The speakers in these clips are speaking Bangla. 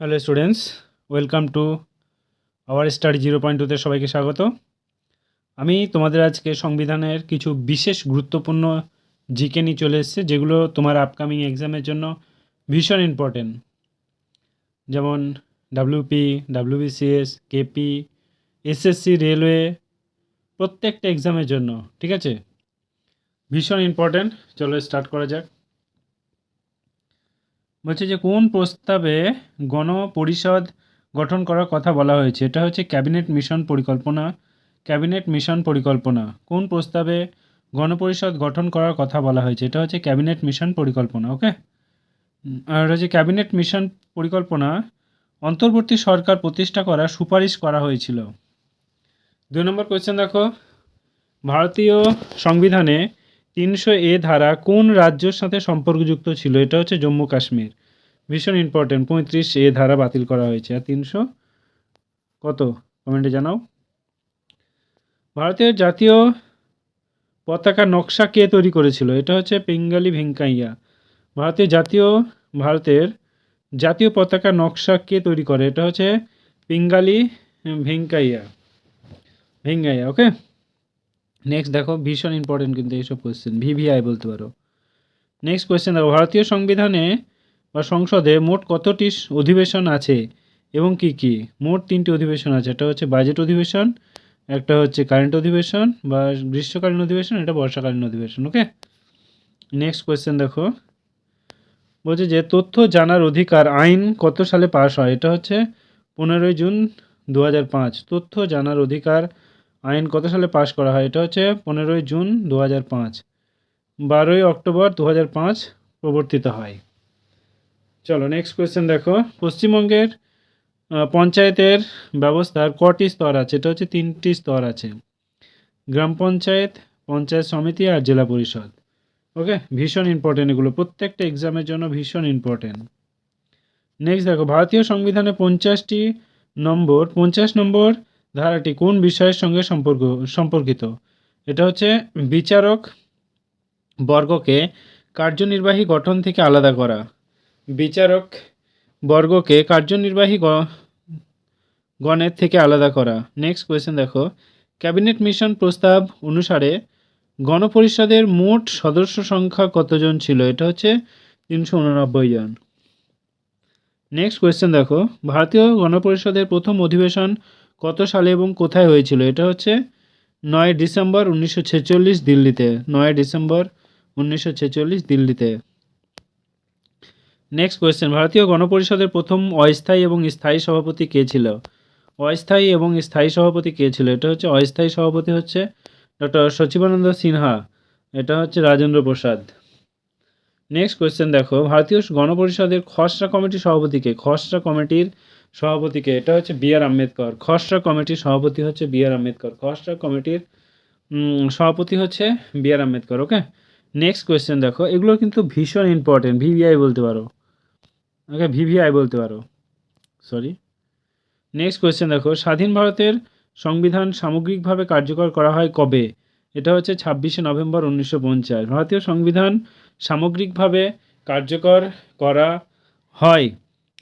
Hello students welcome to our study zero point টুতে সবাইকে স্বাগত। আমি তোমাদের আজকে সংবিধানের কিছু বিশেষ গুরুত্বপূর্ণ জিকে নিয়ে চলে এসেছে, যেগুলো তোমার আপকামিং এক্সামের জন্য ভীষণ ইম্পর্টেন্ট যেমন WP WBCS KP SSC railway প্রত্যেকটা এক্সামের জন্য, ঠিক আছে? ভীষণ ইম্পর্টেন্ট চলো স্টার্ট করা যাক। বলছে যে কোন প্রস্তাবে গণপরিষদ গঠন করার কথা বলা হয়েছে? এটা হচ্ছে ক্যাবিনেট মিশন পরিকল্পনা। ক্যাবিনেট মিশন পরিকল্পনা। কোন প্রস্তাবে গণপরিষদ গঠন করার কথা বলা হয়েছে? এটা হচ্ছে ক্যাবিনেট মিশন পরিকল্পনা, ওকে? আর হচ্ছে ক্যাবিনেট মিশন পরিকল্পনা অন্তর্বর্তী সরকার প্রতিষ্ঠা করার সুপারিশ করা হয়েছিল। দুই নম্বর কোয়েশ্চেন দেখো। ভারতীয় সংবিধানে তিনশো এ ধারা কোন রাজ্যের সাথে সম্পর্কযুক্ত ছিল? এটা হচ্ছে জম্মু কাশ্মীর। ভীষণ ইম্পর্টেন্ট পঁয়ত্রিশ এ ধারা বাতিল করা হয়েছে। আর তিনশো কত? কমেন্টে জানাও। ভারতের জাতীয় পতাকা নকশা কে তৈরি করেছিল? এটা হচ্ছে পেঙ্গালি ভেঙ্কাইয়া। ভারতের জাতীয় ভারতের জাতীয় পতাকা নকশা কে তৈরি করে? এটা হচ্ছে পিঙ্গালি ভেঙ্কাইয়া। ভেঙ্গাইয়া ওকে নেক্সট দেখো, ভীষণ ইম্পর্টেন্ট কিন্তু এইসব কোয়েশ্চেন ভিভিআই বলতে পারো। নেক্সট কোয়েশ্চেন দেখো, ভারতীয় সংবিধানে বা সংসদে মোট কতটি অধিবেশন আছে এবং কি কি? মোট তিনটি অধিবেশন আছে, একটা হচ্ছে বাজেট অধিবেশন, একটা হচ্ছে কারেন্ট অধিবেশন বা গ্রীষ্মকালীন অধিবেশন এটা বর্ষাকালীন অধিবেশন ওকে নেক্সট কোয়েশ্চেন দেখো। বলছে যে, তথ্য জানার অধিকার আইন কত সালে পাশ হয়? এটা হচ্ছে পনেরোই জুন দু তথ্য জানার অধিকার আইন কত সালে পাশ করা হয়? এটা হচ্ছে পনেরোই জুন দু হাজার পাঁচ। বারোই অক্টোবর দু হাজার পাঁচ প্রবর্তিত হয়। চলো নেক্সট কোয়েশ্চেন দেখো। পশ্চিমবঙ্গের পঞ্চায়েতের ব্যবস্থার কটি স্তর আছে? এটা হচ্ছে তিনটি স্তর আছে। গ্রাম পঞ্চায়েত পঞ্চায়েত সমিতি আর জেলা পরিষদ। ওকে ভীষণ ইম্পর্টেন্ট এগুলো। প্রত্যেকটা এক্সামের জন্য ভীষণ ইম্পর্টেন্ট নেক্সট দেখো, ভারতীয় সংবিধানে পঞ্চাশটি নম্বর। পঞ্চাশ নম্বর ধারাটি কোন বিষয়ের সঙ্গে সম্পর্ক, সম্পর্কিত? এটা হচ্ছে বিচারক বর্গকে কার্যনির্বাহী গঠন থেকে আলাদা করা। বিচারক বর্গকে কার্যনির্বাহী গণের থেকে আলাদা করা। নেক্সট কোয়েশ্চেন দেখো। ক্যাবিনেট মিশন প্রস্তাব অনুসারে গণপরিষদের মোট সদস্য সংখ্যা কতজন ছিল? এটা হচ্ছে তিনশো উননব্বই জন। নেক্সট কোয়েশ্চেন দেখো। ভারতীয় গণপরিষদের প্রথম অধিবেশন কত সালে এবং কোথায় হয়েছিল? এটা হচ্ছে নয় ডিসেম্বর উনিশশো ছেচল্লিশ দিল্লিতে। নয় ডিসেম্বর উনিশশো ছেচল্লিশ দিল্লিতে। নেক্সট কোয়েশ্চেন ভারতীয় গণপরিষদের প্রথম অস্থায়ী এবং স্থায়ী সভাপতি কে ছিল? অস্থায়ী এবং স্থায়ী সভাপতি কে ছিল? এটা হচ্ছে অস্থায়ী সভাপতি হচ্ছে ডক্টর সচিবানন্দ সিনহা। এটা হচ্ছে রাজেন্দ্র প্রসাদ। নেক্সট কোয়েশ্চেন দেখো। ভারতীয় গণপরিষদের খসড়া কমিটির সভাপতিকে খসড়া কমিটির সভাপতিকে, এটা হচ্ছে বি আর আম্বেদকর। খসড়া কমিটির সভাপতি হচ্ছে বি আর আম্বেদকর। খসড়া কমিটির সভাপতি হচ্ছে B R Ambedkar, okay? Next question দেখো, এগুলো কিন্তু ভীষণ ইম্পর্টেন্ট ভিভিআই বলতে পারো। ওকে ভিভিআই বলতে পারো। সরি নেক্সট কোয়েশ্চেন দেখো, স্বাধীন ভারতের সংবিধান সামগ্রিকভাবে কার্যকর করা হয় কবে? এটা হচ্ছে ছাব্বিশে নভেম্বর উনিশশো পঞ্চাশ। ভারতীয় সংবিধান সামগ্রিকভাবে কার্যকর করা হয়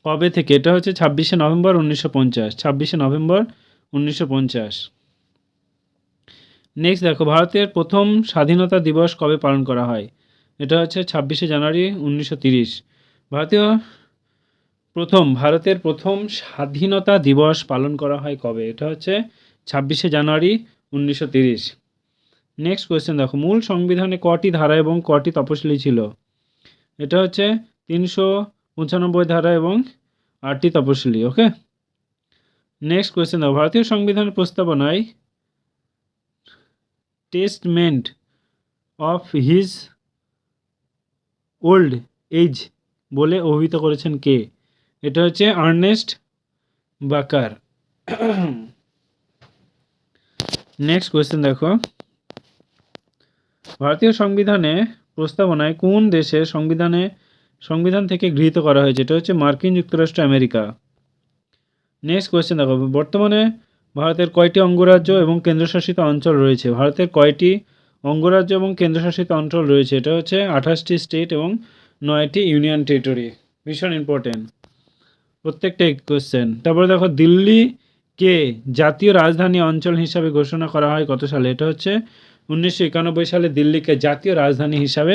কবে থেকে? এটা হচ্ছে ছাব্বিশে নভেম্বর উনিশশো পঞ্চাশ। ছাব্বিশে নভেম্বর উনিশশো পঞ্চাশ। নেক্সট দেখো, ভারতের প্রথম স্বাধীনতা দিবস কবে পালন করা হয়? এটা হচ্ছে ছাব্বিশে জানুয়ারি উনিশশো তিরিশ। ভারতীয় প্রথম, ভারতের প্রথম স্বাধীনতা দিবস পালন করা হয় কবে? এটা হচ্ছে ছাব্বিশে জানুয়ারি উনিশশো তিরিশ। নেক্সট কোয়েশ্চেন দেখো, মূল সংবিধানে কটি ধারা এবং কটি তপশিলি ছিল? এটা হচ্ছে তিনশো পঁচানব্বই ধারা এবং আটটি তপশিলি ওকে নেক্সট কোয়েশ্চেন দেখো ভারতীয় সংবিধানের প্রস্তাবনায় testament of his old age বলে অভিহিত করেছেন কে? এটা হচ্ছে আর্নেস্ট বাকার। নেক্সট কোয়েশ্চেন দেখো। ভারতীয় সংবিধানে প্রস্তাবনায় কোন দেশের সংবিধানে সংবিধান থেকে গৃহীত করা হয়েছে এটা হচ্ছে মার্কিন যুক্তরাষ্ট্র, আমেরিকা। নেক্সট কোয়েশ্চেন দেখো। বর্তমানে ভারতের কয়টি অঙ্গরাজ্য এবং কেন্দ্রশাসিত অঞ্চল রয়েছে? ভারতের কয়টি অঙ্গরাজ্য এবং কেন্দ্রশাসিত অঞ্চল রয়েছে? এটা হচ্ছে আঠাশটি স্টেট এবং নয়টি ইউনিয়ন টেরিটরি ভীষণ ইম্পর্টেন্ট প্রত্যেকটাই কোশ্চেন তারপরে দেখো, দিল্লি কে জাতীয় রাজধানী অঞ্চল হিসাবে ঘোষণা করা হয় কত সালে? এটা হচ্ছে উনিশশো একানব্বই সালে দিল্লিকে জাতীয় রাজধানী হিসাবে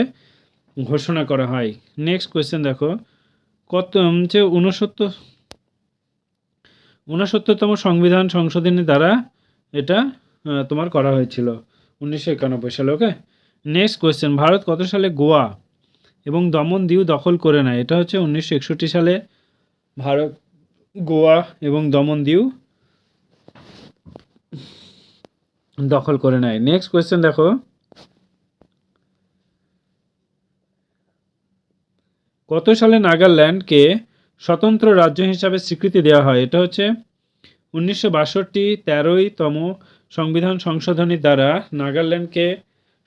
ঘোষণা করা হয়। নেক্সট কোয়েশ্চেন দেখো। কত হচ্ছে ঊনসত্তর, ঊনসত্তরতম সংবিধান সংশোধনী দ্বারা এটা তোমার করা হয়েছিল, উনিশশো একানব্বই সালে ওকে নেক্সট কোয়েশ্চেন ভারত কত সালে গোয়া এবং দমন দিউ দখল করে নেয়? এটা হচ্ছে উনিশশো একষট্টি সালে ভারত, গোয়া এবং দমন দিউ দখল করে নেয়। নেক্সট কোয়েশ্চেন দেখো। কত সালে নাগাল্যান্ডকে স্বতন্ত্র রাজ্য হিসাবে স্বীকৃতি দেওয়া হয়। এটা হচ্ছে উনিশশো বাষট্টি তেরোইতম সংবিধান সংশোধনীর দ্বারা নাগাল্যান্ডকে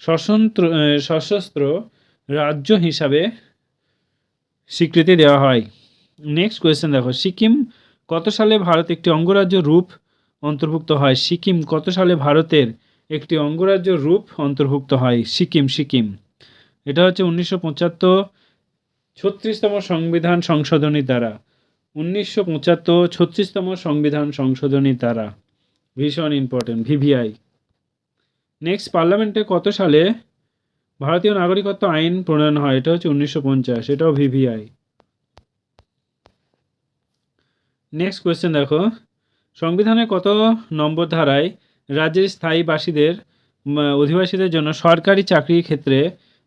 সশস্ত্র সশস্ত্র রাজ্য হিসাবে স্বীকৃতি দেওয়া হয়। নেক্সট কোয়েশ্চেন দেখো। সিকিম কত সালে ভারত একটি অঙ্গরাজ্য রূপ অন্তর্ভুক্ত হয়? সিকিম কত সালে ভারতের একটি অঙ্গরাজ্য রূপ অন্তর্ভুক্ত হয়? সিকিম সিকিম। এটা হচ্ছে উনিশশো পঁচাত্তর ছত্রিশতম সংবিধান সংশোধনী দ্বারা। উনিশশো পঁচাত্তর ছত্রিশতম সংবিধান সংশোধনী দ্বারা। ভীষণ ইম্পর্টেন্ট ভিভিআই নেক্সট পার্লামেন্টে কত সালে ভারতীয় নাগরিকত্ব আইন প্রণয়ন হয়? এটা হচ্ছে উনিশশো পঞ্চাশ, এটাও ভিভিআই নেক্সট কোয়েশ্চেন দেখো। সংবিধানের কত নম্বর ধারায় রাজ্যের স্থায়ী বাসীদের অধিবাসীদের জন্য সরকারি চাকরির ক্ষেত্রে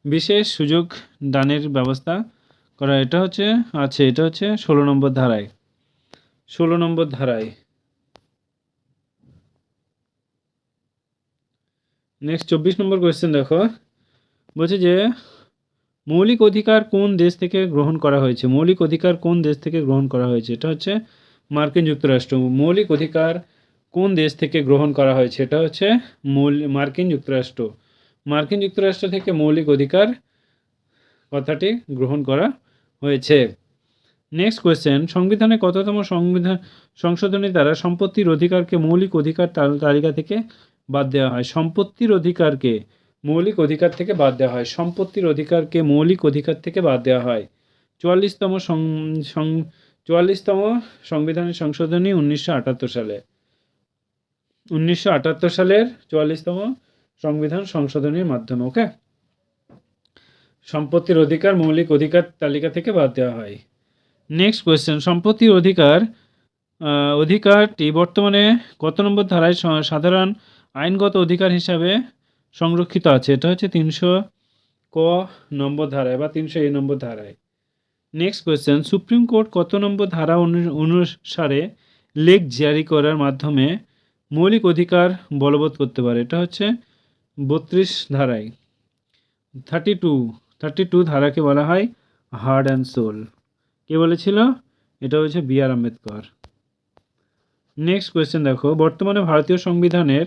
বিশেষ সুযোগ দানের ব্যবস্থা করা, এটা হচ্ছে আছে এটা হচ্ছে ষোলো নম্বর ধারায়। ষোলো নম্বর ধারায়। নেক্সট চব্বিশ নম্বর কোয়েশ্চেন দেখো। বলছে যে, মৌলিক অধিকার কোন দেশ থেকে গ্রহণ করা হয়েছে? মৌলিক অধিকার কোন দেশ থেকে গ্রহণ করা হয়েছে? এটা হচ্ছে মার্কিন যুক্তরাষ্ট্র। মৌলিক অধিকার কোন দেশ থেকে গ্রহণ করা হয়েছে? এটা হচ্ছে মার্কিন যুক্তরাষ্ট্র। মার্কিন যুক্তরাষ্ট্র থেকে মৌলিক অধিকার কথাটি গ্রহণ করা হয়েছে। নেক্সট কোয়েশ্চেন সংবিধানে কততম সংবিধান, সংশোধনী দ্বারা সম্পত্তির অধিকারকে মৌলিক অধিকার তালিকা থেকে বাদ দেওয়া হয়। সম্পত্তির অধিকারকে মৌলিক অধিকার থেকে বাদ দেওয়া হয়। সম্পত্তির অধিকারকে মৌলিক অধিকার থেকে বাদ দেওয়া হয়। চুয়াল্লিশতম সং- চুয়াল্লিশতম সংবিধানের সংশোধনী উনিশশো আটাত্তর সালে। উনিশশো আটাত্তর সালের চুয়াল্লিশতম সংবিধান সংশোধনীর মাধ্যমে ওকে সম্পত্তির অধিকার, মৌলিক অধিকার তালিকা থেকে বাদ দেওয়া হয়। নেক্সট কোয়েশ্চেন সম্পত্তির অধিকার অধিকারটি বর্তমানে কত নম্বর ধারায় সাধারণ আইনগত অধিকার হিসাবে সংরক্ষিত আছে? এটা হচ্ছে তিনশো ক নম্বর ধারায় বা তিনশো এ নম্বর ধারায়। নেক্সট কোয়েশ্চেন সুপ্রিম কোর্ট কত নম্বর ধারা অনু- অনুসারে লেখ জারি করার মাধ্যমে মৌলিক অধিকার বলবৎ করতে পারে? এটা হচ্ছে বত্রিশ ধারায়। থার্টি টু থার্টি টু ধারাকে বলা হয় হার্ড অ্যান্ড সোল কে বলেছিল? এটা হচ্ছে B R Ambedkar. Next question দেখো। বর্তমানে ভারতীয় সংবিধানের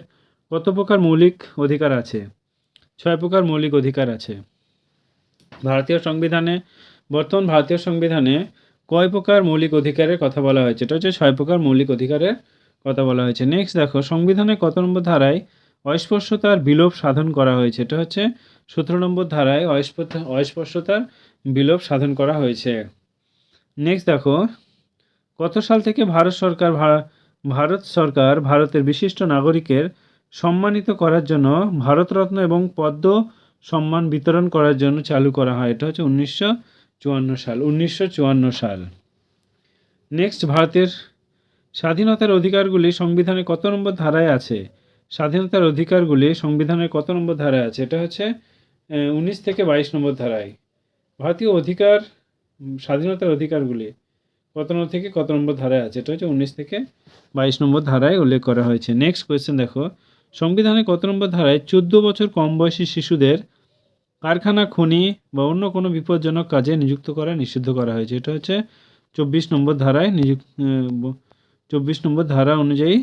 কত প্রকার মৌলিক অধিকার আছে? ছয় প্রকার মৌলিক অধিকার আছে। ভারতীয় সংবিধানে, বর্তমান ভারতীয় সংবিধানে কয় প্রকার মৌলিক অধিকারের কথা বলা হয়েছে? এটা হচ্ছে ছয় প্রকার মৌলিক অধিকারের কথা বলা হয়েছে। নেক্সট দেখো। সংবিধানের কত নম্বর ধারায় অস্পর্শতার বিলোপ সাধন করা হয়েছে? এটা হচ্ছে সতেরো নম্বর ধারায় অস্পৃ- অস্পৃশ্যতার বিলোপ সাধন করা হয়েছে। নেক্সট দেখো, কত সাল থেকে ভারত সরকার ভারত সরকার ভারতের বিশিষ্ট নাগরিকের সম্মানিত করার জন্য ভারতরত্ন এবং পদ্ম সম্মান বিতরণ করার জন্য চালু করা হয়। এটা হচ্ছে উনিশশো চুয়ান্ন সাল, উনিশশো চুয়ান্ন সাল। নেক্সট ভারতের স্বাধীনতার অধিকারগুলি সংবিধানে কত নম্বর ধারায় আছে? স্বাধীনতার অধিকারগুলি সংবিধানের কত নম্বর ধারায় আছে? এটা হচ্ছে উনিশ থেকে বাইশ নম্বর ধারায়। ভারতীয় অধিকার স্বাধীনতার অধিকারগুলি কত নম্বর থেকে কত নম্বর ধারায় আছে? এটা হচ্ছে উনিশ থেকে বাইশ নম্বর ধারায় উল্লেখ করা হয়েছে। নেক্সট কোয়েশ্চেন দেখো। সংবিধানে কত নম্বর ধারায় চোদ্দ বছর কম বয়সী শিশুদের কারখানা, খনি বা অন্য কোনো বিপজ্জনক কাজে নিযুক্ত করা নিষিদ্ধ করা হয়েছে। এটা হচ্ছে চব্বিশ নম্বর ধারায় নিযুক্ত চব্বিশ নম্বর ধারা অনুযায়ী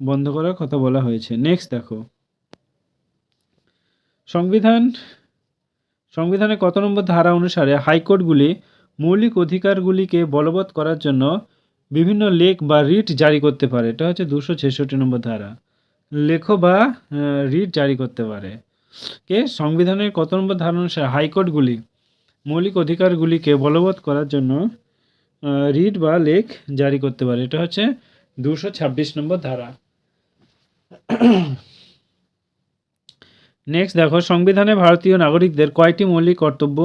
বন্ধ করার কথা বলা হয়েছে। নেক্সট দেখো। সংবিধান সংবিধানের কত নম্বর ধারা অনুসারে হাইকোর্টগুলি মৌলিক অধিকারগুলিকে বলবৎ করার জন্য বিভিন্ন লেখ বা রিট জারি করতে পারে। এটা হচ্ছে দুশো ছেষট্টি নম্বর ধারা। লেখ বা রিট জারি করতে পারে। কে? সংবিধানের কত নম্বর ধারা অনুসারে হাইকোর্টগুলি মৌলিক অধিকারগুলিকে বলবৎ করার জন্য রিট বা লেখ জারি করতে পারে। এটা হচ্ছে দুশো ছাব্বিশ নম্বর ধারা। নেক্সট দেখো, সংবিধানে ভারতীয় নাগরিকদের কয়টি মৌলিক কর্তব্য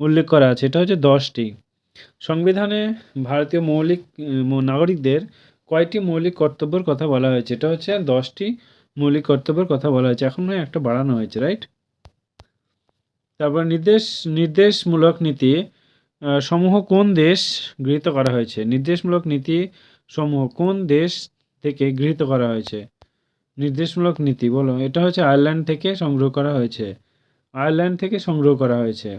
উল্লেখ করা আছে? এটা হচ্ছে দশটি। সংবিধানে ভারতীয় মৌলিক নাগরিকদের কয়টি মৌলিক কর্তব্যের কথা বলা হয়েছে? এটা হচ্ছে দশটি মৌলিক কর্তব্যের কথা বলা হয়েছে। এখন নয় একটা বাড়ানো হয়েছে রাইট তারপর নির্দেশ, নির্দেশমূলক নীতি সমূহ কোন দেশ গৃহীত করা হয়েছে? নির্দেশমূলক নীতি সমূহ কোন দেশ থেকে গৃহীত করা হয়েছে? নির্দেশমূলক নীতি বলো। এটা হচ্ছে আয়ারল্যান্ড থেকে সংগ্রহ করা হয়েছে। আয়ারল্যান্ড থেকে সংগ্রহ করা হয়েছে।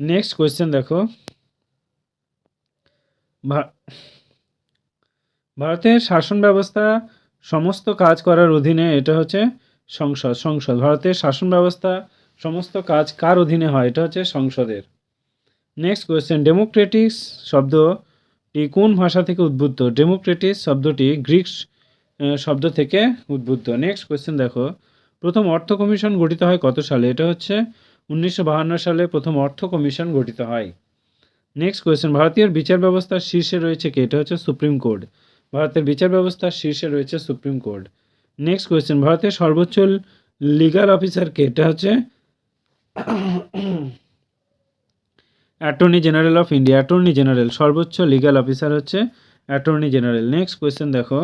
নেক্সট কোয়েশ্চেন দেখো। ভারতের শাসন ব্যবস্থা সমস্ত কাজ করার অধীনে এটা হচ্ছে সংসদ সংসদ। ভারতের শাসন ব্যবস্থা সমস্ত কাজ কার অধীনে হয়? এটা হচ্ছে সংসদের। নেক্সট কোয়েশ্চেন ডেমোক্রেটিক্স শব্দটি কোন ভাষা থেকে উদ্বুদ্ধ ডেমোক্রেটিস শব্দটি গ্রিক আহ, শব্দ থেকে উদ্বুদ্ধ। নেক্সট কোয়েশ্চেন দেখো। প্রথম অর্থ কমিশন গঠিত হয় কত সালে? এটা হচ্ছে উনিশশো সালে প্রথম অর্থ কমিশন গঠিত হয়। নেক্সট কোয়েশ্চেন ভারতীয় বিচার ব্যবস্থার শীর্ষে রয়েছে কে? এটা হচ্ছে সুপ্রিম কোর্ট। ভারতের বিচার ব্যবস্থার শীর্ষে রয়েছে সুপ্রিম কোর্ট। নেক্সট কোয়েশ্চেন ভারতের সর্বোচ্চ লিগাল অফিসার কে? এটা হচ্ছে attorney general of India attorney general সর্বোচ্চ লিগ্যাল অফিসার হচ্ছে অ্যাটর্নি জেনারেল নেক্সট কোয়েশ্চেন দেখো।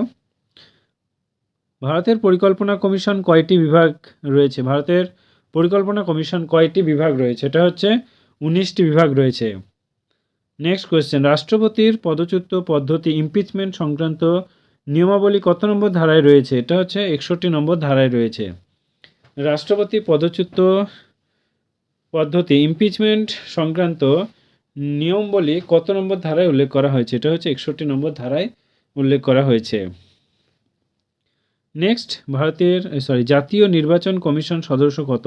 ভারতের পরিকল্পনা কমিশন কয়টি বিভাগ রয়েছে? ভারতের পরিকল্পনা কমিশন কয়টি বিভাগ রয়েছে? এটা হচ্ছে উনিশটি বিভাগ রয়েছে। নেক্সট কোয়েশ্চেন রাষ্ট্রপতির পদচ্যুত পদ্ধতি ইমপিচমেন্ট সংক্রান্ত নিয়মাবলী কত নম্বর ধারায় রয়েছে? এটা হচ্ছে একষট্টি নম্বর ধারায় রয়েছে। রাষ্ট্রপতি পদচ্যুত পদ্ধতি ইমপিচমেন্ট সংক্রান্ত নিয়মবলী কত নম্বর ধারায় উল্লেখ করা হয়েছে? এটা হচ্ছে একষট্টি নম্বর ধারায় উল্লেখ করা হয়েছে। নেক্সট ভারতের সরি জাতীয় নির্বাচন কমিশন সদস্য কত?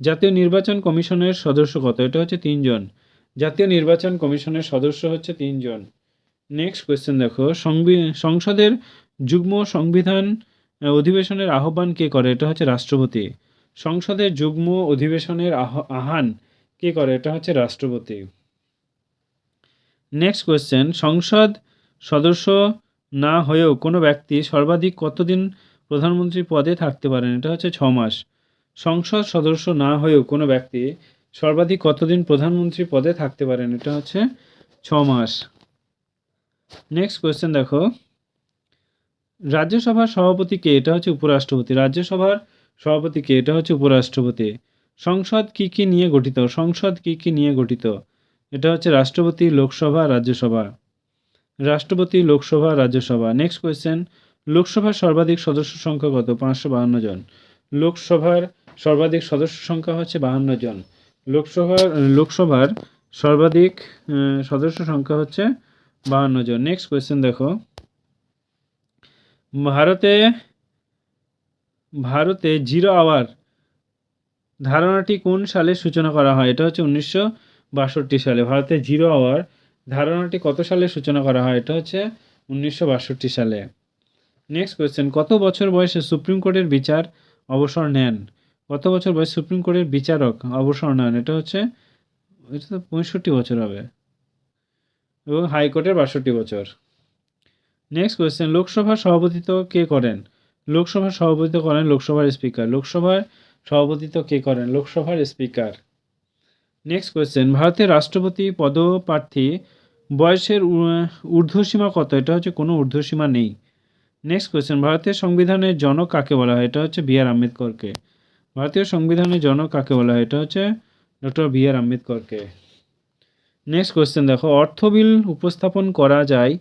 জাতীয় নির্বাচন কমিশনের সদস্য কত? এটা হচ্ছে তিনজন। জাতীয় নির্বাচন কমিশনের সদস্য হচ্ছে তিনজন। নেক্সট কোয়েশ্চেন দেখো। সংসদের যুগ্ম সংবিধান অধিবেশনের আহ্বান কে করে? এটা হচ্ছে রাষ্ট্রপতি। সংসদের যুগ্ম অধিবেশনের আহ্বান কে করে? এটা হচ্ছে রাষ্ট্রপতি। নেক্সট কোয়েশ্চেন সংসদ সদস্য না হয়েও কোনো ব্যক্তি সর্বাধিক কতদিন প্রধানমন্ত্রী পদে থাকতে পারেন। এটা হচ্ছে ছ মাস। সংসদ সদস্য না হয়েও কোনো ব্যক্তি সর্বাধিক কতদিন প্রধানমন্ত্রী পদে থাকতে পারেন? এটা হচ্ছে ছ মাস। নেক্সট কোয়েশ্চেন দেখো। রাজ্যসভার সভাপতি কে? এটা হচ্ছে উপরাষ্ট্রপতি। রাজ্যসভার সভাপতি কে? এটা হচ্ছে উপরাষ্ট্রপতি। সংসদ কি কি নিয়ে গঠিত? সংসদ কি কি নিয়ে গঠিত? এটা হচ্ছে রাষ্ট্রপতি লোকসভা, রাজ্যসভা। রাষ্ট্রপতি লোকসভা, রাজ্যসভা। নেক্সট কোয়েশ্চেন লোকসভার সর্বাধিক সদস্য সংখ্যা কত? পাঁচশো বাহান্ন জন। লোকসভার সর্বাধিক সদস্য সংখ্যা হচ্ছে বাহান্ন জন। লোকসভার লোকসভার সর্বাধিক সদস্য সংখ্যা হচ্ছে বাহান্ন জন। নেক্সট কোয়েশ্চেন দেখো। ভারতে ভারতে জিরো আওয়ার ধারণাটি কোন সালে সূচনা করা হয়? এটা হচ্ছে উনিশশো বাষট্টি সালে। ভারতে জিরো আওয়ার ধারণাটি কত সালে সূচনা করা হয়? এটা হচ্ছে উনিশশো বাষট্টি সালে। নেক্সট কোয়েশ্চেন কত বছর বয়সে সুপ্রিম কোর্টের বিচার অবসর নেন? কত বছর বয়সে সুপ্রিম কোর্টের বিচারক অবসর নেন? এটা হচ্ছে, এটা তো পঁয়ষট্টি বছর হবে। এবং হাইকোর্টের বাষট্টি বছর। নেক্সট কোয়েশ্চেন লোকসভার সভাপতিত্ব কে করেন? লোকসভার সভাপতিত্ব করেন লোকসভার স্পিকার। লোকসভার সভাপতিত্ব কে করেন? লোকসভার স্পিকার। নেক্সট কোয়েশ্চেন ভারতের রাষ্ট্রপতি পদপ্রার্থী বয়সের ঊর্ধ্বসীমা কত? এটা হচ্ছে কোনো ঊর্ধ্বসীমা নেই। নেক্সট কোয়েশ্চেন ভারতীয় সংবিধানের জনক কাকে বলা হয়? এটা হচ্ছে বি আর আম্বেদকরকে। ভারতীয় সংবিধানের জনক কাকে বলা হয়? এটা হচ্ছে ডক্টর বি আর আম্বেদকরকে। নেক্সট কোয়েশ্চেন দেখো, অর্থ বিল উপস্থাপন করা যায়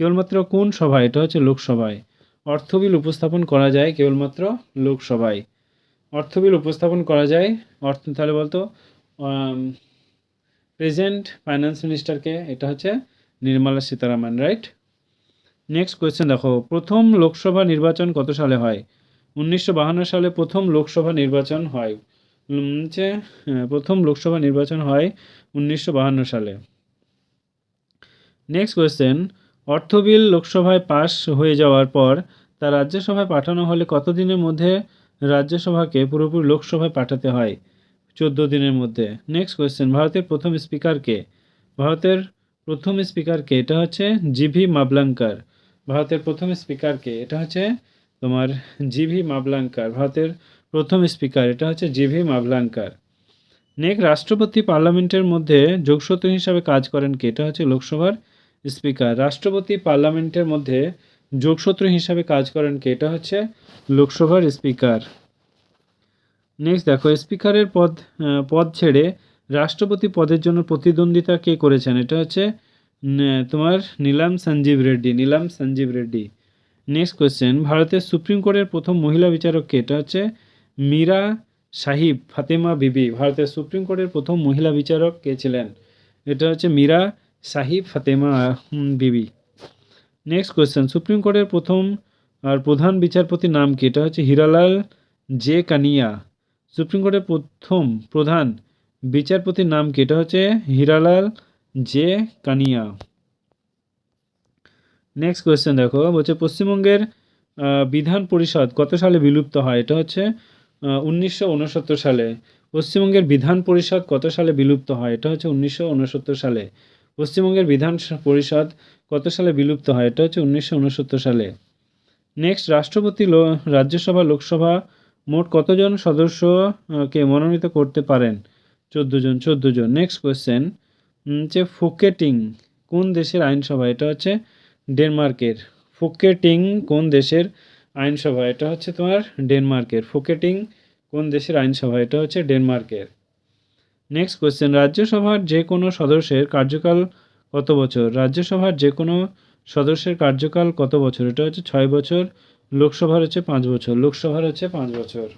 কেবলমাত্র কোন সভায়? এটা হচ্ছে লোকসভায়। অর্থ বিল উপস্থাপন করা যায় কেবলমাত্র লোকসভায়। অর্থ বিল উপস্থাপন করা যায় অর্থ, তাহলে বলতো প্রেজেন্ট ফাইন্যান্স মিনিস্টারকে, এটা হচ্ছে Nirmala Sitharaman right next question দেখো প্রথম লোকসভা নির্বাচন কত সালে হয়? উনিশশো সালে প্রথম লোকসভা নির্বাচন হয়। হচ্ছে হ্যাঁ, প্রথম লোকসভা নির্বাচন হয় উনিশশো সালে। নেক্সট কোয়েশ্চেন অর্থ বিল লোকসভায় পাস হয়ে যাওয়ার পর তা রাজ্যসভায় পাঠানো হলে কতদিনের মধ্যে রাজ্যসভাকে পুরোপুরি লোকসভায় পাঠাতে হয়? চোদ্দ দিনের মধ্যে। নেক্সট কোয়েশ্চেন ভারতের প্রথম স্পিকারকে ভারতের প্রথম স্পিকারকে এটা হচ্ছে জিভি মাবলাঙ্কার। ভারতের প্রথম স্পিকারকে, এটা হচ্ছে তোমার জিভি মাবলাঙ্কার, ভারতের প্রথম স্পিকার, এটা হচ্ছে জিভি মাবলাঙ্কার। নেক্সট, রাষ্ট্রপতি পার্লামেন্টের মধ্যে যোগসূত্র হিসাবে কাজ করেন কে? এটা হচ্ছে লোকসভার স্পিকার। রাষ্ট্রপতি পার্লামেন্টের মধ্যে যোগসূত্র হিসাবে কাজ করেন কে? এটা হচ্ছে লোকসভার স্পিকার। নেক্সট, দেখো, স্পিকারের পদ পদ ছেড়ে রাষ্ট্রপতি পদের জন্য প্রতিদ্বন্দ্বিতা কে করেছেন? এটা হচ্ছে তোমার নীলাম সঞ্জীব রেড্ডি, নীলাম সঞ্জীব রেড্ডি। নেক্সট কোয়েশ্চেন ভারতের সুপ্রিম কোর্টের প্রথম মহিলা বিচারক কে? এটা হচ্ছে মীরা সাহিব, ফাতেমা বিবি। ভারতের সুপ্রিম কোর্টের প্রথম মহিলা বিচারক কে ছিলেন? এটা হচ্ছে মীরা সাহিব, ফাতেমা বিবি। নেক্সট কোয়েশ্চেন সুপ্রিম কোর্টের প্রথম আর প্রধান বিচারপতির নাম কি? এটা হচ্ছে হীরালাল জে কানিয়া। সুপ্রিম কোর্টের প্রথম প্রধান বিচারপতির নাম কি? এটা হচ্ছে Harilal J Kania next question দেখো বলছে পশ্চিমবঙ্গের বিধান পরিষদ কত সালে বিলুপ্ত হয়? এটা হচ্ছে উনিশশো উনসত্তর সালে। পশ্চিমবঙ্গের বিধান পরিষদ কত সালে বিলুপ্ত হয়? এটা হচ্ছে উনিশশো উনসত্তর সালে। পশ্চিমবঙ্গের বিধান পরিষদ কত সালে বিলুপ্ত হয়? এটা হচ্ছে উনিশশো উনসত্তর সালে। নেক্সট রাষ্ট্রপতি রাজ্যসভা লোকসভা মোট কতজন সদস্য আহ, কে মনোনীত করতে পারেন? চোদ্দ জন চোদ্দ জন। নেক্সট কোয়েশ্চেন যে ফুকেটিং, কোন দেশের আইনসভা? এটা হচ্ছে ডেনমার্কের। ফুকেটিং, কোন দেশের আইনসভা? এটা হচ্ছে তোমার ডেনমার্কের। ফুকেটিং, কোন দেশের আইনসভা? এটা হচ্ছে ডেনমার্কের। নেক্সট কোয়েশ্চেন রাজ্যসভার যে কোনো সদস্যের কার্যকাল কত বছর? রাজ্যসভার যে কোনো সদস্যের কার্যকাল কত বছর? এটা হচ্ছে ছয় বছর, লোকসভার হচ্ছে পাঁচ বছর, লোকসভার হচ্ছে পাঁচ বছর।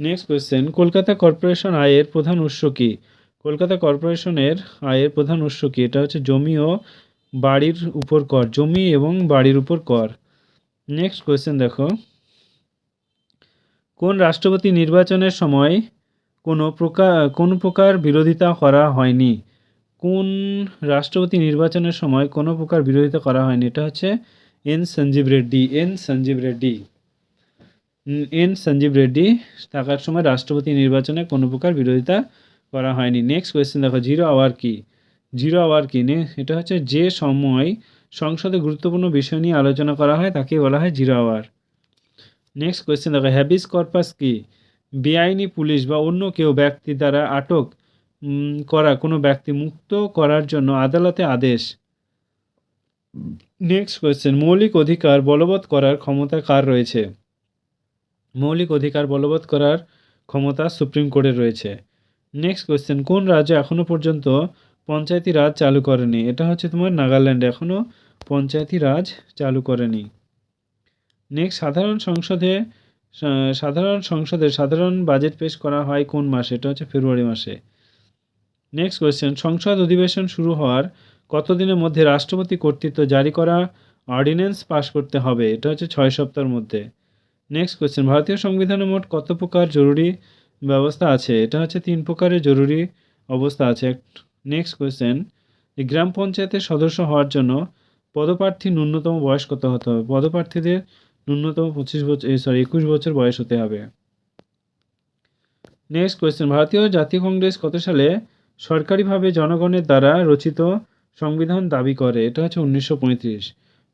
নেক্সট কোয়েশ্চেন কলকাতা কর্পোরেশন আয়ের প্রধান উৎস কী? কলকাতা কর্পোরেশনের আয়ের প্রধান উৎস কী? এটা হচ্ছে জমি ও বাড়ির উপর কর, জমি এবং বাড়ির উপর কর। নেক্সট কোয়েশ্চেন দেখো। কোন রাষ্ট্রপতি নির্বাচনের সময় কোনো প্রকার কোনো প্রকার বিরোধিতা করা হয়নি? কোন রাষ্ট্রপতি নির্বাচনের সময় কোনো প্রকার বিরোধিতা করা হয়নি? এটা হচ্ছে N Sanjiva Reddy, N Sanjiva Reddy. N Sanjiva Reddy থাকার সময় রাষ্ট্রপতি নির্বাচনে কোনো প্রকার বিরোধিতা করা হয়নি। নেক্সট কোয়েশ্চেন দেখো জিরো আওয়ার কি? জিরো আওয়ার কি? নে, এটা হচ্ছে যে সময় সংসদে গুরুত্বপূর্ণ বিষয় নিয়ে আলোচনা করা হয় তাকে বলা হয় জিরো আওয়ার নেক্সট কোয়েশ্চেন দেখো হ্যাবিস কর্পাস কি? বেআইনি পুলিশ বা অন্য কেউ ব্যক্তি দ্বারা আটক করা, কোনো ব্যক্তি মুক্ত করার জন্য আদালতে আদেশ। নেক্সট কোয়েশ্চেন মৌলিক অধিকার বলবৎ করার ক্ষমতা কার রয়েছে? মৌলিক অধিকার বলবৎ করার ক্ষমতা সুপ্রিম কোর্টের রয়েছে। নেক্সট কোয়েশ্চেন কোন রাজ্য এখনও পর্যন্ত পঞ্চায়েতি রাজ চালু করেনি? এটা হচ্ছে তোমার নাগাল্যান্ড এখনও পঞ্চায়েতি রাজ চালু করেনি। নেক্সট সাধারণ সংসদে সাধারণ সংসদে সাধারণ বাজেট পেশ করা হয় কোন মাসে? এটা হচ্ছে ফেব্রুয়ারি মাসে। নেক্সট কোয়েশ্চেন সংসদ অধিবেশন শুরু হওয়ার কতদিনের মধ্যে রাষ্ট্রপতি কর্তৃত্ব জারি করা অর্ডিন্যান্স পাশ করতে হবে? এটা হচ্ছে ছয় সপ্তাহের মধ্যে। নেক্সট কোয়েশ্চেন ভারতীয় সংবিধানে মোট কত প্রকার জরুরি ব্যবস্থা আছে। এটা হচ্ছে তিন প্রকারের জরুরি অবস্থা আছে। নেক্সট কোয়েশ্চেন গ্রাম পঞ্চায়েতের সদস্য হওয়ার জন্য পদপ্রার্থী ন্যূনতম বয়স কত হতে হবে? পদপ্রার্থীদের ন্যূনতম পঁচিশ বছর সরি একুশ বছর বয়স হতে হবে। নেক্সট কোয়েশ্চেন ভারতীয় জাতীয় কংগ্রেস কত সালে সরকারিভাবে জনগণের দ্বারা রচিত সংবিধান দাবি করে? এটা হচ্ছে উনিশশো পঁয়ত্রিশ।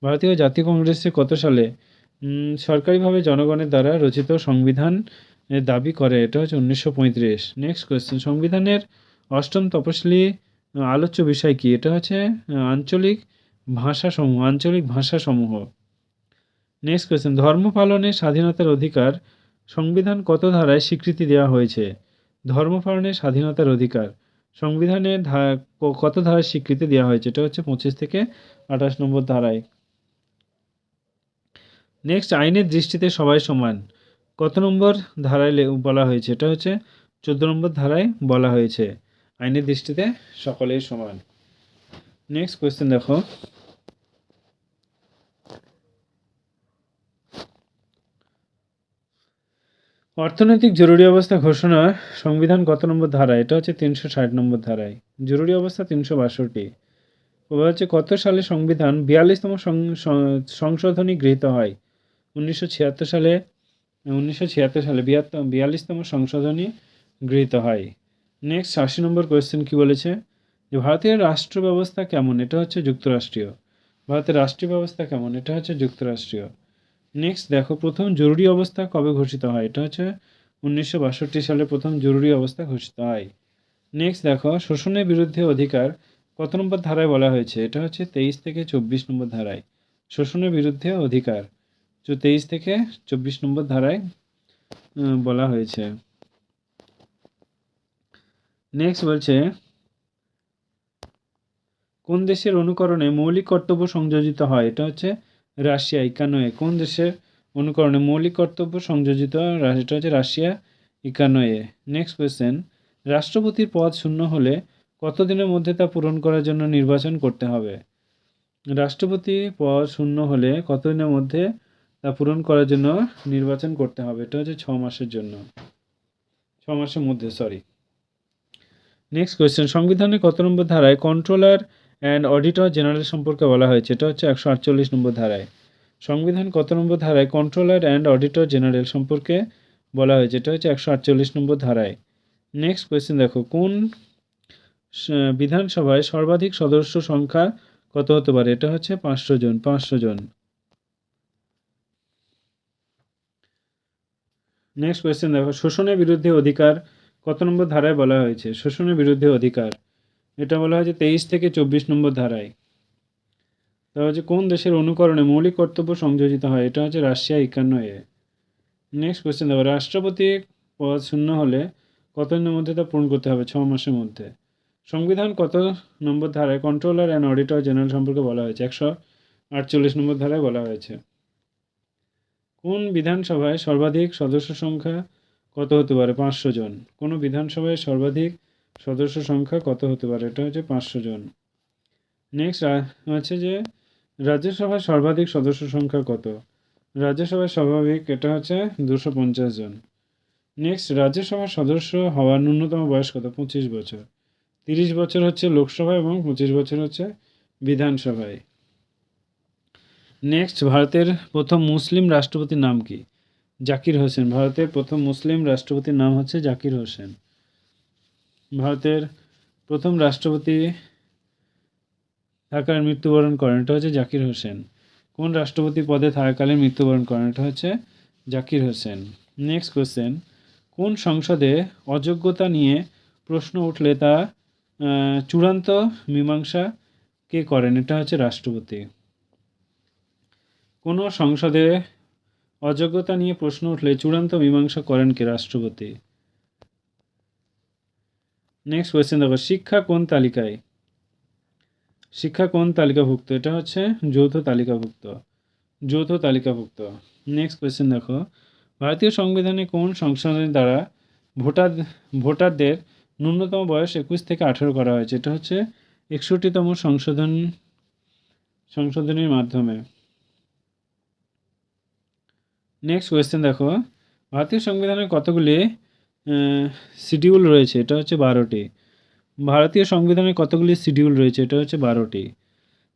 ভারতীয় জাতীয় কংগ্রেসে কত সালে সরকারিভাবে জনগণের দ্বারা রচিত সংবিধান দাবি করে, এটা হচ্ছে উনিশশো পঁয়ত্রিশ। নেক্সট কোয়েশ্চেন সংবিধানের অষ্টম তপশিলি আলোচ্য বিষয় কি? এটা হচ্ছে আঞ্চলিক ভাষাসমূহ আঞ্চলিক ভাষাসমূহ নেক্সট কোয়েশ্চেন ধর্ম পালনের স্বাধীনতার অধিকার সংবিধান কত ধারায় স্বীকৃতি দেওয়া হয়েছে? ধর্ম পালনের স্বাধীনতার অধিকার সংবিধানের ধা- কত ধারায় স্বীকৃতি দেওয়া হয়েছে? এটা হচ্ছে পঁচিশ থেকে আঠাশ নম্বর ধারায়। নেক্সট আইনের দৃষ্টিতে সবাই সমান। কত নম্বর ধারায় বলা হয়েছে? এটা হচ্ছে চোদ্দ নম্বর ধারায় বলা হয়েছে। আইনের দৃষ্টিতে সকলেই সমান। নেক্সট কোয়েশ্চেন দেখো। অর্থনৈতিক জরুরি অবস্থা ঘোষণা সংবিধান কত নম্বর ধারা এটা হচ্ছে তিনশো ষাট নম্বর ধারায়। জরুরি অবস্থা তিনশো বাষট্টি। হচ্ছে কত সালে সংবিধান বিয়াল্লিশতম সংশোধনী গৃহীত হয়? উনিশশো ছিয়াত্তর সালে উনিশশো ছিয়াত্তর সালে বিয়াত্তর বিয়াল্লিশতম সংশোধনী গৃহীত হয়। নেক্সট আশি নম্বর কোয়েশ্চেন কি বলেছে? যে ভারতের রাষ্ট্র ব্যবস্থা কেমন? এটা হচ্ছে যুক্তরাষ্ট্রীয়। ভারতের রাষ্ট্রীয় ব্যবস্থা কেমন? এটা হচ্ছে যুক্তরাষ্ট্রীয়। নেক্সট দেখো, প্রথম জরুরি অবস্থা কবে ঘোষিত হয়? এটা হচ্ছে উনিশশো বাষট্টি সালে প্রথম জরুরি অবস্থা ঘোষিত হয়। নেক্সট দেখো, শোষণের বিরুদ্ধে অধিকার কত নম্বর ধারায় বলা হয়েছে? এটা হচ্ছে তেইশ থেকে চব্বিশ নম্বর ধারায়। শোষণের বিরুদ্ধে অধিকার। তেইশ থেকে চব্বিশ নম্বর ধারায় বলা হয়েছে। নেক্সট বলছে, কোন দেশের অনুকরণে মৌলিক কর্তব্য সংযোজিত হয়? এটা হচ্ছে রাশিয়া একান্নয়ে কোন দেশের অনুকরণে মৌলিক কর্তব্য সংযোজিত এটা হচ্ছে রাশিয়া একান্নয়ে নেক্সট কোয়েশ্চেন রাষ্ট্রপতির পদ শূন্য হলে কতদিনের মধ্যে তা পূরণ করার জন্য নির্বাচন করতে হবে? রাষ্ট্রপতি পদ শূন্য হলে কতদিনের মধ্যে তা পূরণ করার জন্য নির্বাচন করতে হবে। এটা হচ্ছে ছ মাসের জন্য। ছ মাসের মধ্যে সরি নেক্সট কোয়েশ্চেন সংবিধানের কত নম্বর ধারায় কন্ট্রোলার অ্যান্ড অডিটর জেনারেল সম্পর্কে বলা হয়েছে? এটা হচ্ছে একশো আটচল্লিশ নম্বর ধারায়। সংবিধান কত নম্বর ধারায় কন্ট্রোলার অ্যান্ড অডিটর জেনারেল সম্পর্কে বলা হয়েছে? এটা হচ্ছে একশো আটচল্লিশ নম্বর ধারায়। নেক্সট কোয়েশ্চেন দেখো, কোন বিধানসভায় সর্বাধিক সদস্য সংখ্যা কত হতে পারে? এটা হচ্ছে পাঁচশো জন পাঁচশো জন। নেক্সট কোয়েশ্চেন দেখো, শোষণের বিরুদ্ধে অধিকার কত নম্বর ধারায় বলা হয়েছে? শোষণের বিরুদ্ধে অধিকার। এটা বলা হয়েছে তেইশ থেকে চব্বিশ নম্বর ধারায়। তা হচ্ছে কোন দেশের অনুকরণে মৌলিক কর্তব্য সংযোজিত হয়? এটা হচ্ছে রাশিয়া একান্ন এ নেক্সট কোয়েশ্চেন দেখো, রাষ্ট্রপতি পদ শূন্য হলে কত দিনের মধ্যে তা পূরণ করতে হবে? ছ মাসের মধ্যে। সংবিধান কত নম্বর ধারায়? কন্ট্রোলার অ্যান্ড অডিটর জেনারেল সম্পর্কে বলা হয়েছে। একশো আটচল্লিশ নম্বর ধারায় বলা হয়েছে। কোন বিধানসভায় সর্বাধিক সদস্য সংখ্যা কত হতে পারে? পাঁচশো জন। কোনো বিধানসভায় সর্বাধিক সদস্য সংখ্যা কত হতে পারে? এটা হচ্ছে পাঁচশো জন। নেক্সট হচ্ছে যে রাজ্যসভায় সর্বাধিক সদস্য সংখ্যা কত? রাজ্যসভায় স্বাভাবিক এটা হচ্ছে দুশো পঞ্চাশ জন। নেক্সট রাজ্যসভার সদস্য হওয়ার ন্যূনতম বয়স কত? পঁচিশ বছর। তিরিশ বছর হচ্ছে লোকসভা এবং পঁচিশ বছর হচ্ছে বিধানসভায়। নেক্সট ভারতের প্রথম মুসলিম রাষ্ট্রপতির নাম কি? জাকির হোসেন। ভারতের প্রথম মুসলিম রাষ্ট্রপতির নাম হচ্ছে জাকির হোসেন। ভারতের প্রথম রাষ্ট্রপতি থাকার মৃত্যুবরণ করেন। এটা হচ্ছে জাকির হোসেন। কোন রাষ্ট্রপতি পদে থাকাকালীন মৃত্যুবরণ করেন? এটা হচ্ছে জাকির হোসেন। নেক্সট কোশ্চেন কোন সংসদে অযোগ্যতা নিয়ে প্রশ্ন উঠলে তা চূড়ান্ত মীমাংসা কে করেন? এটা হচ্ছে রাষ্ট্রপতি। কোনো সংসদে অযোগ্যতা নিয়ে প্রশ্ন উঠলে চূড়ান্ত মীমাংসা করেন কে রাষ্ট্রপতি? নেক্সট কোয়েশ্চেন দেখো, শিক্ষা কোন তালিকায়? শিক্ষা কোন তালিকাভুক্ত? এটা হচ্ছে যৌথ তালিকাভুক্ত। যৌথ তালিকাভুক্ত। নেক্সট কোয়েশ্চেন দেখো, ভারতীয় সংবিধানে কোন সংশোধনের দ্বারা ভোটার, ভোটারদের ন্যূনতম বয়স একুশ থেকে আঠেরো করা হয়েছে? এটা হচ্ছে একষট্টিতম সংশোধন, সংশোধনের মাধ্যমে। নেক্সট কোয়েশ্চেন দেখো। ভারতীয় সংবিধানের কতগুলি শিডিউল রয়েছে? এটা হচ্ছে বারোটি। ভারতীয় সংবিধানে কতগুলি শিডিউল রয়েছে? এটা হচ্ছে বারোটি।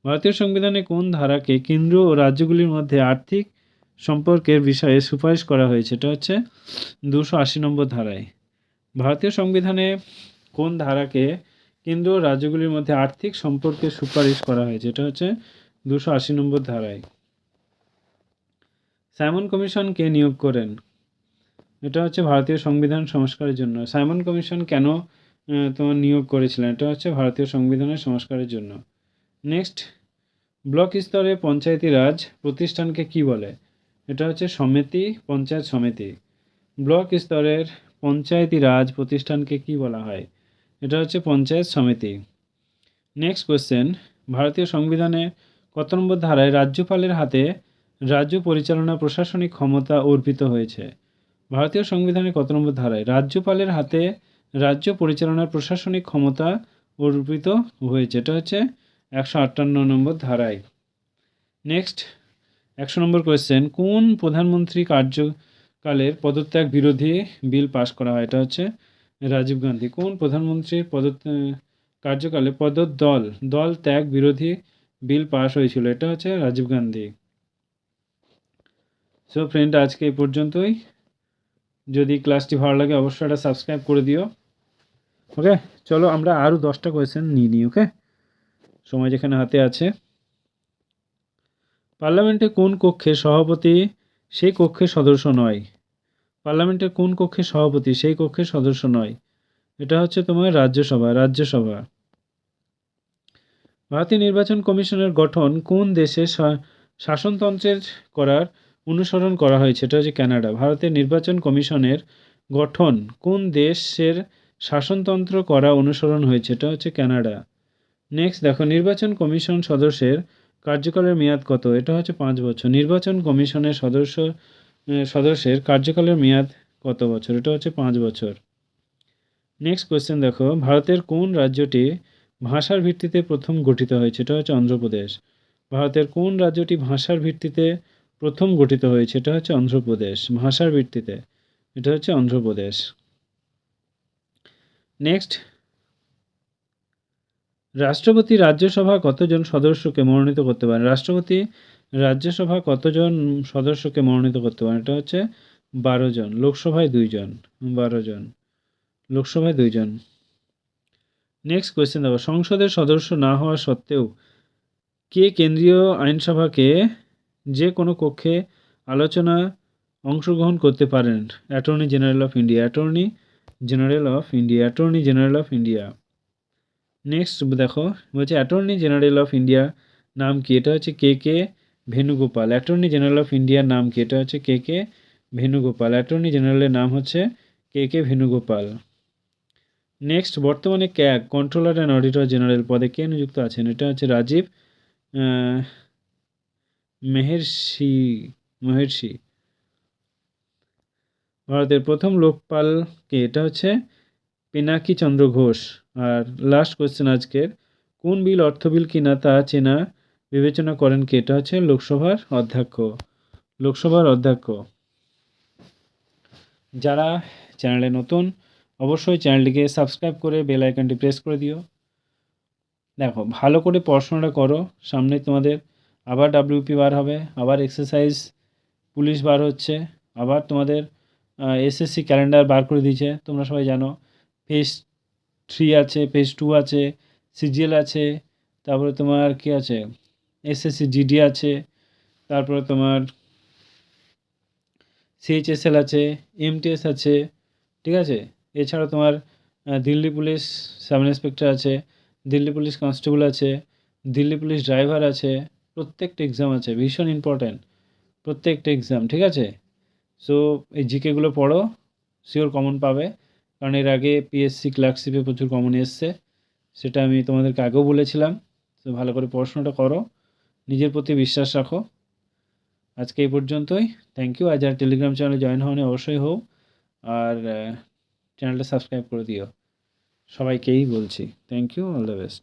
ভারতীয় সংবিধানে কোন ধারাকে কেন্দ্র ও রাজ্যগুলির মধ্যে আর্থিক সম্পর্কের বিষয়ে সুপারিশ করা হয়েছে? এটা হচ্ছে দুশো আশি নম্বর ধারায়। ভারতীয় সংবিধানে কোন ধারাকে কেন্দ্র ও রাজ্যগুলির মধ্যে আর্থিক সম্পর্কের সুপারিশ করা হয়েছে? এটা হচ্ছে দুশো আশি নম্বর ধারায়। সাইমন কমিশন কে নিয়োগ করেন? এটা হচ্ছে ভারতীয় সংবিধান সংস্কারের জন্য। সাইমন কমিশন কেন তোমার নিয়োগ করেছিলেন? এটা হচ্ছে ভারতীয় সংবিধানের সংস্কারের জন্য। নেক্সট ব্লক স্তরে পঞ্চায়েতি রাজ প্রতিষ্ঠানকে কি বলে? এটা হচ্ছে সমিতি, পঞ্চায়েত সমিতি। ব্লক স্তরের পঞ্চায়েতি রাজ প্রতিষ্ঠানকে কি বলা হয়? এটা হচ্ছে পঞ্চায়েত সমিতি। নেক্সট কোয়েশ্চেন ভারতীয় সংবিধানে কত নম্বর ধারায় রাজ্যপালের হাতে রাজ্য পরিচালনা প্রশাসনিক ক্ষমতা অর্পিত হয়েছে। ভারতীয় সংবিধানে কত নম্বর ধারায় রাজ্যপালের হাতে রাজ্য পরিচালনার প্রশাসনিক ক্ষমতা অর্পিত হয়েছে, এটা হচ্ছে একশো আটান্ন নম্বর ধারায়। নেক্সট একশো নম্বর কোয়েশ্চেন কোন প্রধানমন্ত্রী কার্যকালের পদত্যাগ বিরোধী বিল পাশ করা হয়? এটা হচ্ছে রাজীব গান্ধী। কোন প্রধানমন্ত্রীর পদ কার্যকালে পদদল, দল ত্যাগ বিরোধী বিল পাশ হয়েছিল? এটা হচ্ছে রাজীব গান্ধী। সো ফ্রেন্ড আজকে এই পর্যন্তই। যদি ক্লাসটি ভালো লাগে, অবশ্যই এটা সাবস্ক্রাইব করে দিও। ওকে চলো, আমরা আরও দশটা কোয়েশ্চেন নিয়ে নিই ওকে সময় যেখানে হাতে আছে। পার্লামেন্টে কোন কক্ষের সভাপতি সেই কক্ষের সদস্য নয়? পার্লামেন্টের কোন কক্ষের সভাপতি সেই কক্ষের সদস্য নয়? এটা হচ্ছে তোমার রাজ্যসভা রাজ্যসভা। ভারতীয় নির্বাচন কমিশনের গঠন কোন দেশে শাসনতন্ত্রের করার অনুসরণ করা হয়েছে। এটা হচ্ছে কানাডা। ভারতের নির্বাচন কমিশনের গঠন কোন দেশের শাসনতন্ত্র করা অনুসরণ হয়েছে? এটা হচ্ছে কানাডা। নেক্সট দেখো, নির্বাচন কমিশন সদস্যের কার্যকালের মেয়াদ কত? এটা হচ্ছে পাঁচ বছর। নির্বাচন কমিশনের সদস্য সদস্যের কার্যকালের মেয়াদ কত বছর? এটা হচ্ছে পাঁচ বছর। নেক্সট কোয়েশ্চেন দেখো, ভারতের কোন রাজ্যটি ভাষার ভিত্তিতে প্রথম গঠিত হয়েছে? এটা হচ্ছে অন্ধ্রপ্রদেশ। ভারতের কোন রাজ্যটি ভাষার ভিত্তিতে প্রথম গঠিত হয়েছে, এটা হচ্ছে অন্ধ্রপ্রদেশ, ভাষার ভিত্তিতে। এটা হচ্ছে অন্ধ্রপ্রদেশ। নেক্সট রাষ্ট্রপতি রাজ্যসভা কতজন সদস্যকে মনোনীত করতে পারেন? রাষ্ট্রপতি রাজ্যসভা কতজন সদস্যকে মনোনীত করতে পারেন? এটা হচ্ছে বারো জন, লোকসভায় দুইজন, বারো জন, লোকসভায় দুইজন। নেক্সট কোয়েশ্চেন দেখো, সংসদের সদস্য না হওয়া সত্ত্বেও কে কেন্দ্রীয় আইনসভাকে যে কোনো কক্ষে আলোচনা অংশগ্রহণ করতে পারেন। Attorney general of India. Attorney general of India. Attorney general of India. Next দেখো, বলছে অ্যাটর্নি জেনারেল অফ ইন্ডিয়া নাম কি? এটা হচ্ছে K K Venugopal attorney general of ইন্ডিয়ার নাম কি? এটা হচ্ছে কে কে ভেনুগোপাল অ্যাটর্নি জেনারেলের নাম হচ্ছে কে কে ভেনুগোপাল নেক্সট বর্তমানে CAG controller and auditor general পদে কে নিযুক্ত আছেন? এটা হচ্ছে রাজীব মেহেরশি মহের্ষি ভারতের প্রথম লোকপাল কে এটা হচ্ছে পিনাকি চন্দ্র ঘোষ। আর লাস্ট কোয়েশ্চেন আজকের, কোন বিল অর্থ বিল কিনা তা চেনা বিবেচনা করেন কে? এটা হচ্ছে লোকসভার অধ্যক্ষ। লোকসভার অধ্যক্ষ। যারা চ্যানেলে নতুন, অবশ্যই চ্যানেলটিকে সাবস্ক্রাইব করে বেল আইকনটি প্রেস করে দিও। দেখো, ভালো করে পড়াশোনাটা করো। সামনে তোমাদের আবার ডাব্লিউপি বার হবে, আবার এক্সারসাইজ পুলিশ বার হচ্ছে, আবার তোমাদের এসএসসি ক্যালেন্ডার বার করে দিয়েছে, তোমরা সবাই জানো। ফেজ থ্রি আছে ফেজ টু আছে সিজিএল আছে, তারপরে তোমার কি আছে? এসএসসি জিডি আছে, তারপরে তোমার সিএইচএসএল আছে এমটিএস আছে, ঠিক আছে? এছাড়া তোমার দিল্লি পুলিশ সাব ইন্সপেক্টর আছে, দিল্লি পুলিশ কনস্টেবল আছে, দিল্লি পুলিশ ড্রাইভার আছে প্রত্যেকটা এক্সাম আছে, ভীষণ ইম্পর্ট্যান্ট প্রত্যেকটা এক্সাম ঠিক আছে? সো এই জিকেগুলো পড়ো শিওর কমন পাবে, কারণ এর আগে পিএসসি ক্লার্কশিপে প্রচুর কমন এসছে, সেটা আমি তোমাদেরকে আগেও বলেছিলাম, তো ভালো করে পড়াশোনাটা করো, নিজের প্রতি বিশ্বাস রাখো। আজকে এই পর্যন্তই থ্যাংক ইউ আর যারা টেলিগ্রাম চ্যানেলে জয়েন হওনি, অবশ্যই হোক আর চ্যানেলটা সাবস্ক্রাইব করে দিও। সবাইকেই বলছি thank you all the best